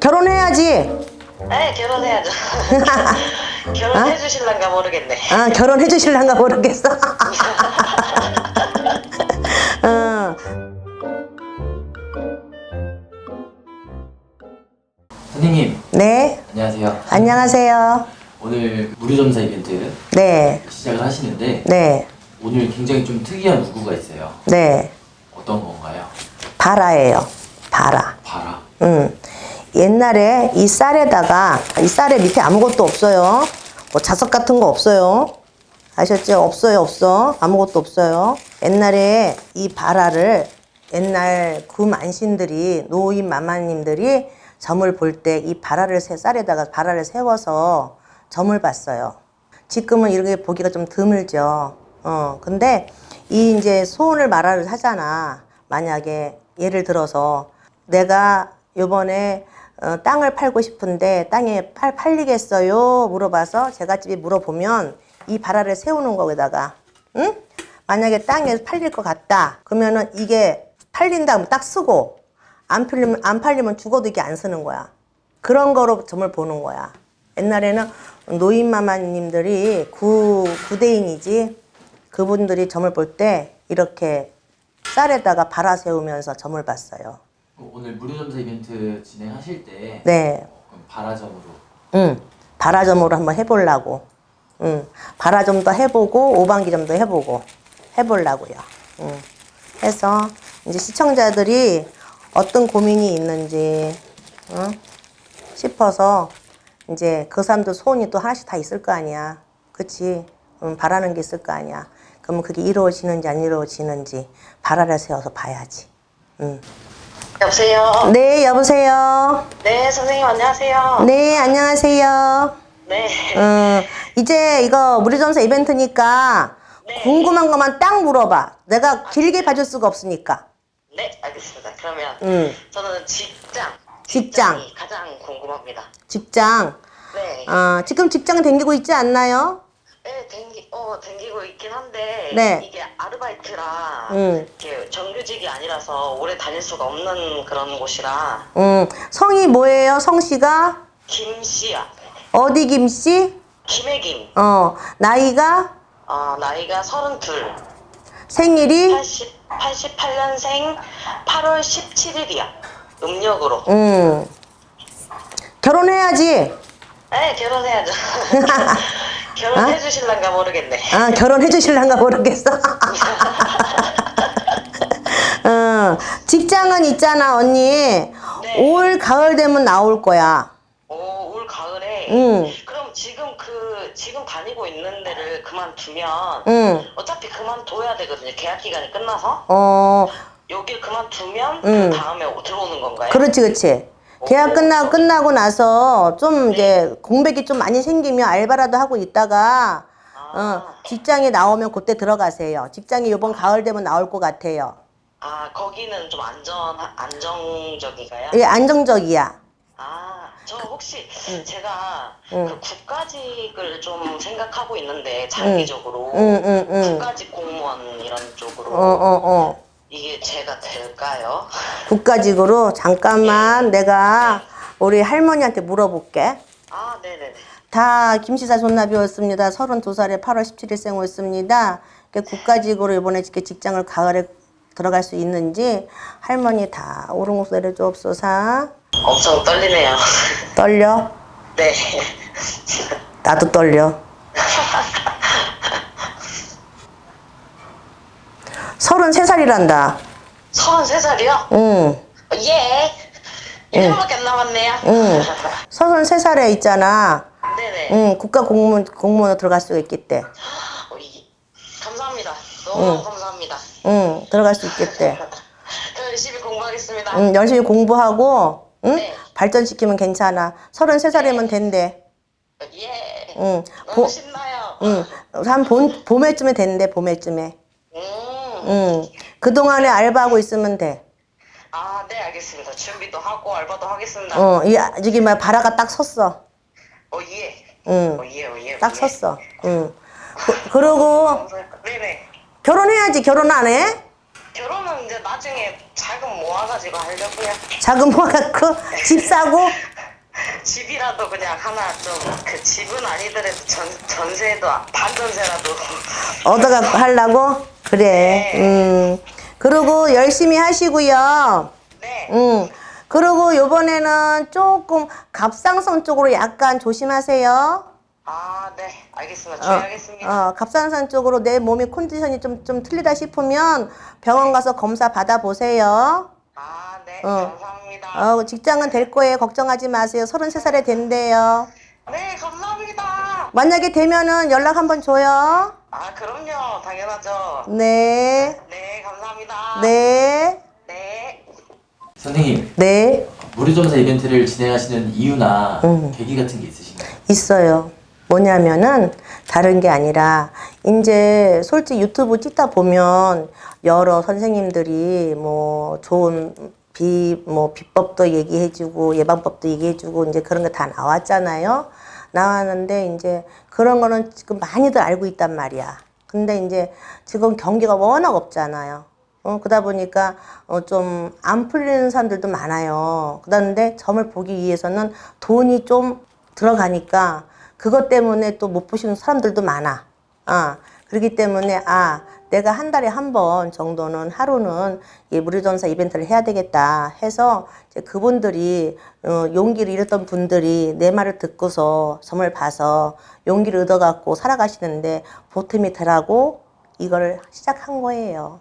결혼해야지. 네, 결혼해야죠. 결혼해 주실란가 모르겠네. 아, 결혼해 주실란가 모르겠어. 어, 선생님 네, 안녕하세요. 안녕하세요. 오늘 무료점사 이벤트 네, 시작을 하시는데 네, 오늘 굉장히 좀 특이한 문구가 있어요. 네. 어떤 건가요? 바라예요. 바라. 음. 옛날에 이 쌀에다가 이 쌀에 밑에 아무것도 없어요. 뭐 자석 같은 거 없어요. 아셨죠? 없어요, 없어. 아무것도 없어요. 옛날에 이 바라를 옛날 구만신들이 노인 마마님들이 점을 볼 때 이 바라를 세 쌀에다가 바라를 세워서 점을 봤어요. 지금은 이렇게 보기가 좀 드물죠. 어, 근데 이 이제 소원을 말을 하잖아. 만약에 예를 들어서 내가 요번에 어, 땅을 팔고 싶은데 땅에 팔, 팔리겠어요? 물어봐서 제가 집에 물어보면 이 바라를 세우는 거기다가 응? 만약에 땅에 팔릴 것 같다. 그러면은 이게 팔린다 하면 딱 쓰고 안 팔리면 안 팔리면 죽어도 이게 안 쓰는 거야. 그런 거로 점을 보는 거야. 옛날에는 노인마마님들이 구 구대인이지 그분들이 점을 볼 때 이렇게 쌀에다가 발아 세우면서 점을 봤어요. 오늘 무료 점사 이벤트 진행하실 때 네, 어, 그럼 바라점으로 응, 발아점으로 한번 해보려고. 응, 발아점도 해보고 오방기점도 해보고 해보려고요. 응. 해서 이제 시청자들이 어떤 고민이 있는지 응? 싶어서 이제 그 사람들 소원이 또 하나씩 다 있을 거 아니야. 그치? 응, 바라는 게 있을 거 아니야. 그러면 그게 이루어지는지 안 이루어지는지 바라를 세워서 봐야지. 응. 여보세요. 네, 여보세요. 네, 선생님 안녕하세요. 네, 안녕하세요. 네. 음, 이제 이거 무료점사 이벤트니까 네. 궁금한 것만 딱 물어봐. 내가 길게 봐줄 수가 없으니까. 네, 알겠습니다. 그러면 음. 저는 직장. 직장. 직장이 가장 궁금합니다. 직장. 네. 어, 지금 직장 댕기고 있지 않나요? 네, 댕기, 어, 댕기고 있긴 한데, 네. 이게 아르바이트라, 음. 이렇게 정규직이 아니라서 오래 다닐 수가 없는 그런 곳이라, 음, 성이 뭐예요? 성씨가? 김씨야. 어디 김씨? 김혜김. 어, 나이가? 어, 나이가 32. 생일이? 80, 88년생 8월 17일이야. 음력으로. 음, 결혼해야지. 네, 결혼해야죠. 결혼해 주실란가 모르겠네. 아, 결혼해 주실란가 모르겠어. 어, 직장은 있잖아, 언니. 올 가을 되면 나올 거야. 오, 올 가을에. 응. 그럼 지금 그, 지금 다니고 있는 데를 그만두면, 응. 어차피 그만둬야 되거든요. 계약 기간이 끝나서. 어, 여길 그만두면, 응. 그 다음에 들어오는 건가요? 그렇지, 그렇지. 계약 끝나, 끝나고 나서 좀 이제 공백이 좀 많이 생기면 알바라도 하고 있다가, 어, 아, 직장에 나오면 그때 들어가세요. 직장이 이번 가을 되면 나올 것 같아요. 아, 거기는 좀 안전, 안정적인가요? 이게 안정적이야. 아, 저 혹시 제가 응. 그 국가직을 좀 생각하고 있는데 장기적으로 응, 응, 응. 국가직 공무원 이런 쪽으로 어, 어, 어. 될까요? 국가직으로 잠깐만 내가 우리 할머니한테 물어볼게. 아, 네네네. 다 김씨사 존나비였습니다. 32살에 8월 17일 생호였습니다. 국가직으로 이번에 이렇게 직장을 가을에 들어갈 수 있는지 할머니 다 오른곡 내려주옵소서. 엄청 떨리네요. 떨려? 네. 나도 떨려. 33살이란다. 33살이요? 응, 예. 1년밖에 안 남았네요. 응. 33살에 있잖아. 네네. 응, 국가 공무원, 공무원으로 들어갈 수 있겠대. 어, 이- 감사합니다. 너무 감사합니다. 응, 들어갈 수 있겠대. 저 열심히 공부하겠습니다. 응, 열심히 공부하고, 응? 네. 발전시키면 괜찮아. 33살이면 된대. 예. 응, 너무 보, 신나요. 응, 한 봄, 봄에쯤에 된대, 봄에쯤에. 음. 응, 그동안에 알바하고 있으면 돼. 아, 네, 알겠습니다. 준비도 하고 알바도 하겠습니다. 어, 이, 아- 저기, 막, 바라가 딱 섰어. 어, 예. 응, 어, 예, 어, 예. 딱 예. 섰어. 응. 그, 그러고. 네네. 결혼해야지, 결혼 안 해? 결혼은 이제 나중에 자금 모아가지고 하려고요. 자금 모아갖고 집 사고 집이라도 그냥 하나 좀 그 집은 아니더라도 전 전세도 반전세라도 얻어갖고 하려고 그래. 음. 그리고 열심히 하시고요. 네. 음. 그리고 요번에는 조금 갑상선 쪽으로 약간 조심하세요. 아, 네. 알겠습니다. 어, 주의하겠습니다. 어, 갑상선 쪽으로 내 몸의 컨디션이 좀, 좀 틀리다 싶으면 병원 가서 검사 받아보세요. 아, 네. 어. 감사합니다. 어, 직장은 될 거예요. 걱정하지 마세요. 33살에 된대요. 네, 감사합니다. 만약에 되면은 연락 한번 줘요. 아, 그럼요. 당연하죠. 네. 네, 감사합니다. 네. 네. 선생님 네. 무료점사 이벤트를 진행하시는 이유나 음. 계기 같은 게 있으신가요? 있어요. 뭐냐면은 다른 게 아니라 이제 솔직히 유튜브 찍다 보면 여러 선생님들이 뭐 좋은 비 뭐 비법도 얘기해주고 예방법도 얘기해주고 이제 그런 거다 나왔잖아요. 나왔는데 이제 그런 거는 지금 많이들 알고 있단 말이야. 근데 이제 지금 경기가 워낙 없잖아요. 어, 그러다 보니까 어, 좀 안 풀리는 사람들도 많아요. 그런데 점을 보기 위해서는 돈이 좀 들어가니까 그것 때문에 또 못 보시는 사람들도 많아. 아, 그렇기 때문에 아, 내가 한 달에 한 번 정도는 하루는 이 무료전사 이벤트를 해야 되겠다 해서 그분들이 어, 용기를 잃었던 분들이 내 말을 듣고서 점을 봐서 용기를 얻어갖고 살아가시는데 보탬이 되라고 이걸 시작한 거예요.